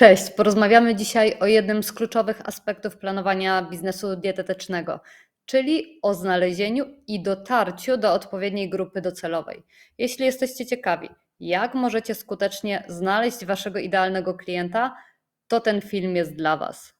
Cześć, porozmawiamy dzisiaj o jednym z kluczowych aspektów planowania biznesu dietetycznego, czyli o znalezieniu i dotarciu do odpowiedniej grupy docelowej. Jeśli jesteście ciekawi, jak możecie skutecznie znaleźć waszego idealnego klienta, to ten film jest dla Was.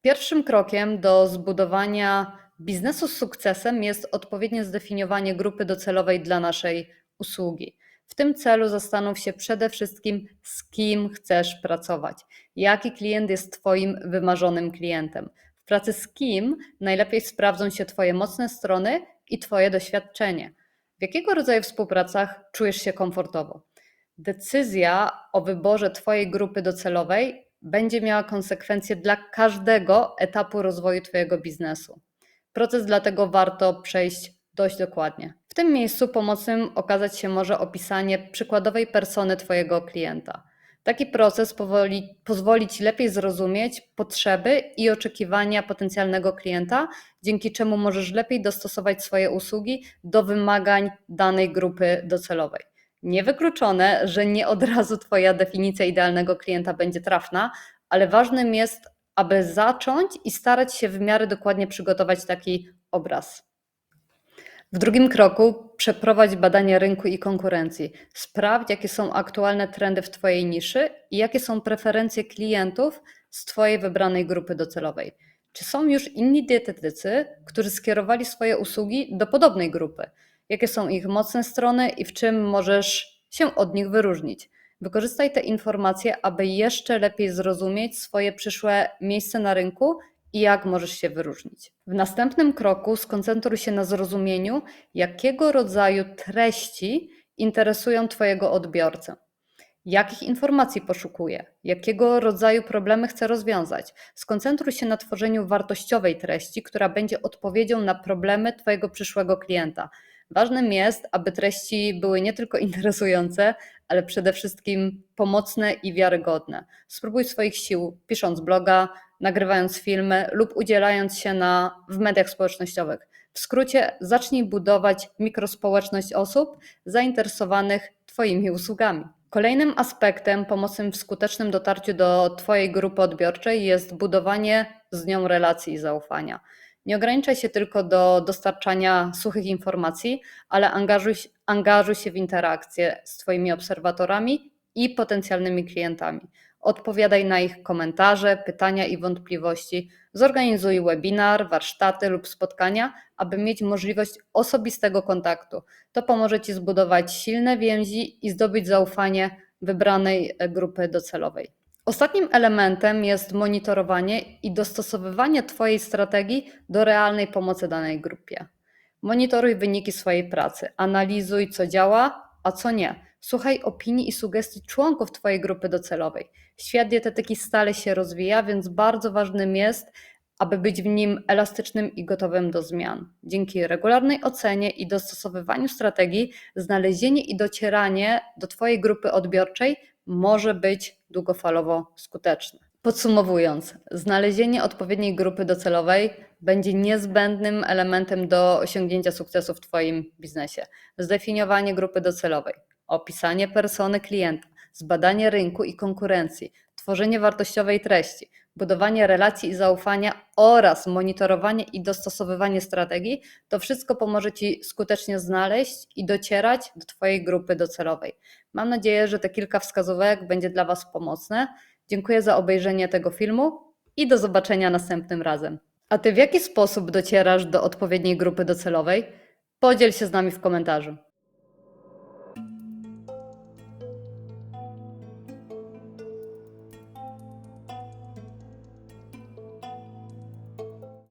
Pierwszym krokiem do zbudowania biznesu z sukcesem jest odpowiednie zdefiniowanie grupy docelowej dla naszej usługi. W tym celu zastanów się przede wszystkim, z kim chcesz pracować, jaki klient jest Twoim wymarzonym klientem. W pracy z kim najlepiej sprawdzą się Twoje mocne strony i Twoje doświadczenie. W jakiego rodzaju współpracach czujesz się komfortowo? Decyzja o wyborze Twojej grupy docelowej będzie miała konsekwencje dla każdego etapu rozwoju Twojego biznesu. Proces dlatego warto przejść dość dokładnie. Tym miejscu pomocnym okazać się może opisanie przykładowej persony Twojego klienta. Taki proces powoli, pozwoli Ci lepiej zrozumieć potrzeby i oczekiwania potencjalnego klienta, dzięki czemu możesz lepiej dostosować swoje usługi do wymagań danej grupy docelowej. Niewykluczone, że nie od razu Twoja definicja idealnego klienta będzie trafna, ale ważnym jest, aby zacząć i starać się w miarę dokładnie przygotować taki obraz. W drugim kroku przeprowadź badanie rynku i konkurencji. Sprawdź, jakie są aktualne trendy w Twojej niszy i jakie są preferencje klientów z Twojej wybranej grupy docelowej. Czy są już inni dietetycy, którzy skierowali swoje usługi do podobnej grupy? Jakie są ich mocne strony i w czym możesz się od nich wyróżnić? Wykorzystaj te informacje, aby jeszcze lepiej zrozumieć swoje przyszłe miejsce na rynku i jak możesz się wyróżnić. W następnym kroku skoncentruj się na zrozumieniu, jakiego rodzaju treści interesują Twojego odbiorcę. Jakich informacji poszukuje? Jakiego rodzaju problemy chce rozwiązać? Skoncentruj się na tworzeniu wartościowej treści, która będzie odpowiedzią na problemy Twojego przyszłego klienta. Ważnym jest, aby treści były nie tylko interesujące, ale przede wszystkim pomocne i wiarygodne. Spróbuj swoich sił pisząc bloga, nagrywając filmy lub udzielając się na, w mediach społecznościowych. W skrócie, zacznij budować mikrospołeczność osób zainteresowanych Twoimi usługami. Kolejnym aspektem pomocnym w skutecznym dotarciu do Twojej grupy odbiorczej jest budowanie z nią relacji i zaufania. Nie ograniczaj się tylko do dostarczania suchych informacji, ale angażuj, angażuj się w interakcje z Twoimi obserwatorami i potencjalnymi klientami. Odpowiadaj na ich komentarze, pytania i wątpliwości. Zorganizuj webinar, warsztaty lub spotkania, aby mieć możliwość osobistego kontaktu. To pomoże Ci zbudować silne więzi i zdobyć zaufanie wybranej grupy docelowej. Ostatnim elementem jest monitorowanie i dostosowywanie Twojej strategii do realnej pomocy danej grupie. Monitoruj wyniki swojej pracy, analizuj, co działa, a co nie. Słuchaj opinii i sugestii członków Twojej grupy docelowej. Świat dietetyki stale się rozwija, więc bardzo ważnym jest, aby być w nim elastycznym i gotowym do zmian. Dzięki regularnej ocenie i dostosowywaniu strategii, znalezienie i docieranie do Twojej grupy odbiorczej może być długofalowo skuteczne. Podsumowując, znalezienie odpowiedniej grupy docelowej będzie niezbędnym elementem do osiągnięcia sukcesu w Twoim biznesie. Zdefiniowanie grupy docelowej, opisanie persony klienta, zbadanie rynku i konkurencji, tworzenie wartościowej treści, budowanie relacji i zaufania oraz monitorowanie i dostosowywanie strategii, to wszystko pomoże Ci skutecznie znaleźć i docierać do Twojej grupy docelowej. Mam nadzieję, że te kilka wskazówek będzie dla Was pomocne. Dziękuję za obejrzenie tego filmu i do zobaczenia następnym razem. A Ty w jaki sposób docierasz do odpowiedniej grupy docelowej? Podziel się z nami w komentarzu.